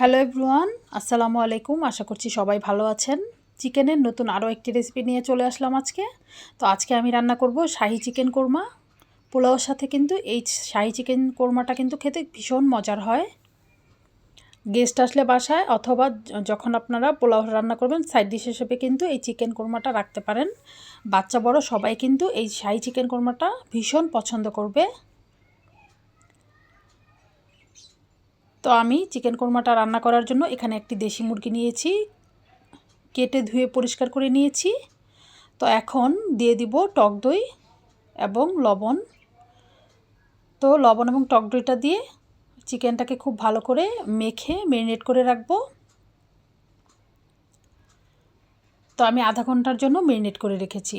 Hello everyone আসসালামু আলাইকুম। আশা করছি সবাই ভালো আছেন। চিকেনের নতুন আরও একটি রেসিপি নিয়ে চলে আসলাম আজকে। তো আজকে আমি রান্না করব শাহি চিকেন কোরমা। পোলাওর সাথে কিন্তু এই শাহি চিকেন কোরমাটা কিন্তু খেতে ভীষণ মজার হয়। গেস্ট আসলে বাসায় অথবা যখন আপনারা পোলাও রান্না করবেন সাইড ডিশ হিসেবে কিন্তু এই চিকেন কোরমাটা রাখতে পারেন। বাচ্চা বড় সবাই কিন্তু এই শাহি চিকেন কোরমাটা ভীষণ পছন্দ করবে। তো আমি চিকেন কোরমাটা রান্না করার জন্য এখানে একটি দেশি মুরগি নিয়েছি, কেটে ধুয়ে পরিষ্কার করে নিয়েছি। তো এখন দিয়ে দিব টক দই এবং লবণ। তো লবণ এবং টক দইটা দিয়ে চিকেনটাকে খুব ভালো করে মেখে মেরিনেট করে রাখব। তো আমি আধা ঘণ্টার জন্য মেরিনেট করে রেখেছি।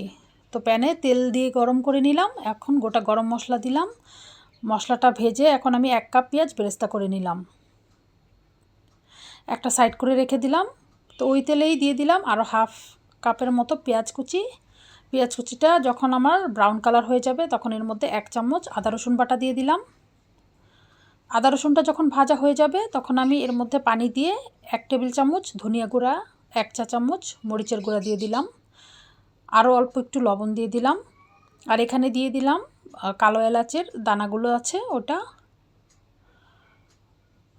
তো প্যানে তেল দিয়ে গরম করে নিলাম, এখন গোটা গরম মশলা দিলাম। মশলাটা ভেজে এখন আমি এক কাপ পেঁয়াজ বেরেস্তা করে নিলাম। একটা সাইড করে রেখে দিলাম। তো ওই তেলেই দিয়ে দিলাম আরও হাফ কাপের মতো পেঁয়াজ কুচি। পেঁয়াজ কুচিটা যখন আমার ব্রাউন কালার হয়ে যাবে তখন এর মধ্যে এক চামচ আদা রসুন বাটা দিয়ে দিলাম। আদা রসুনটা যখন ভাজা হয়ে যাবে তখন আমি এর মধ্যে পানি দিয়ে এক টেবিল চামচ ধনিয়া গুঁড়া, এক চা চামচ মরিচের গুঁড়া দিয়ে দিলাম। আরও অল্প একটু লবণ দিয়ে দিলাম। আর এখানে দিয়ে দিলাম কালো এলাচের দানাগুলো আছে ওটা।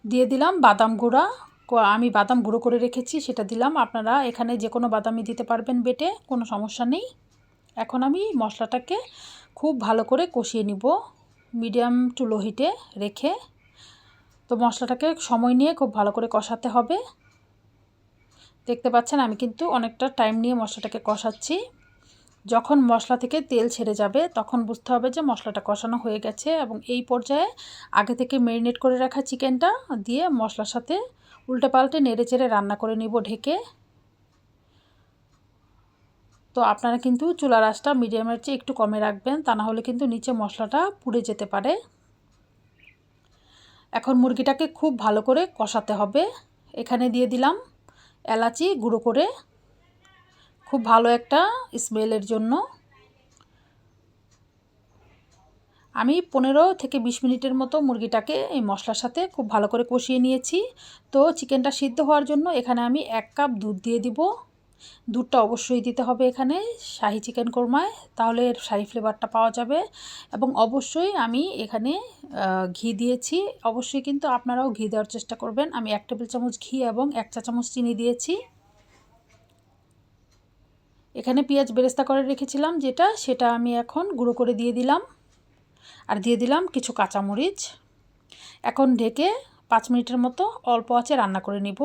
দিয়ে দিলাম বাদাম গুঁড়া আমি বাদাম গুঁড়ো করে রেখেছি, সেটা দিলাম। আপনারা এখানে যে কোনো বাদামই দিতে পারবেন বেটে, কোনো সমস্যা নেই। এখন আমি মশলাটাকে খুব ভালো করে কষিয়ে নিব, মিডিয়াম টু লো হিটে রেখে। তো মশলাটাকে সময় নিয়ে খুব ভালো করে কষাতে হবে। দেখতে পাচ্ছেন, আমি কিন্তু অনেকটা টাইম নিয়ে মশলাটাকে কষাচ্ছি। যখন মশলা থেকে তেল ছেড়ে যাবে, তখন বুঝতে হবে যে মশলাটা কষানো হয়ে গেছে এবং এই পর্যায়ে আগে থেকে ম্যারিনেট করে রাখা চিকেনটা দিয়ে মশলার সাথে উল্টে পাল্টে নেড়ে চেড়ে রান্না করে নিব ঢেকে। তো আপনারা কিন্তু চুলার আঁচটা মিডিয়ামের চেয়ে একটু কমে রাখবেন, তা না হলে কিন্তু নিচে মশলাটা পুড়ে যেতে পারে। এখন মুরগিটাকে খুব ভালো করে কষাতে হবে। এখানে দিয়ে দিলাম এলাচি গুঁড়ো করে। খুব ভালো একটা স্মেলের জন্য। আমি পনেরো থেকে বিশ মিনিটের মতো মুরগিটাকে এই মশলার সাথে খুব ভালো করে কষিয়ে নিয়েছি। তো চিকেনটা সিদ্ধ হওয়ার জন্য এখানে আমি এক কাপ দুধ দিয়ে দিব। দুধটা অবশ্যই দিতে হবে এখানে শাহি চিকেন কোরমায়, তাহলে এর শাহি ফ্লেভারটা পাওয়া যাবে। এবং অবশ্যই আমি এখানে ঘি দিয়েছি। অবশ্যই কিন্তু আপনারাও ঘি দেওয়ার চেষ্টা করবেন। আমি এক টেবিল চামচ ঘি এবং এক চা চামচ চিনি দিয়েছি। এখানে পেঁয়াজ বেরেস্তা করে রেখেছিলাম যেটা, সেটা আমি এখন গুঁড়ো করে দিয়ে দিলাম। আর দিয়ে দিলাম কিছু কাঁচামরিচ। এখন ঢেকে পাঁচ মিনিটের মতো অল্প আছে রান্না করে নিব।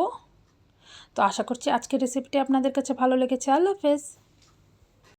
তো আশা করছি আজকের রেসিপিটি আপনাদের কাছে ভালো লেগেছে। আল্লাহ হাফেজ।